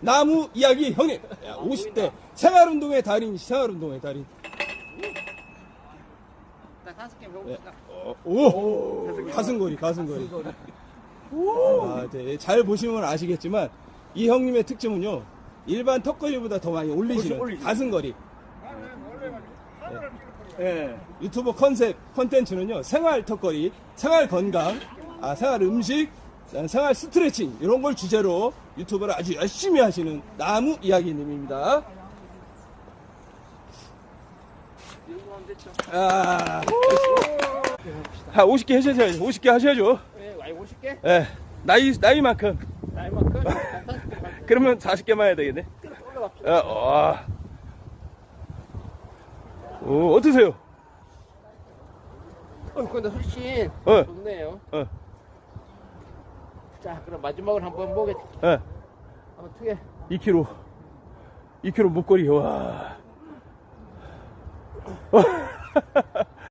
나무 이야기 형님. 야, 50대 생활운동의 달인, 생활운동의 달인. 자, 다섯 개 네. 먹읍시다. 어, 오! 가슴거리, 가슴거리. 아, 이제 잘 보시면 아시겠지만, 이 형님의 특징은요, 일반 턱걸이보다 더 많이 올리시는 가슴거리. 예. 유튜버 컨셉 컨텐츠는요 생활 턱걸이, 생활 건강, 아, 생활 음식, 생활 스트레칭 이런 걸 주제로 유튜브를 아주 열심히 하시는 나무 이야기님입니다. 아, 한 50개 하셔야죠. 50개 하셔야죠. 예, 와이 50개? 예, 나이 나이만큼. 나이만큼 그러면 40개만 해야 되겠네. 아, 와. 오, 어떠세요? 어, 근데 훨씬 어. 좋네요. 어, 자, 그럼 마지막으로 한번 보겠. 예. 어떻게? 2kg. 2kg 목걸이, 와.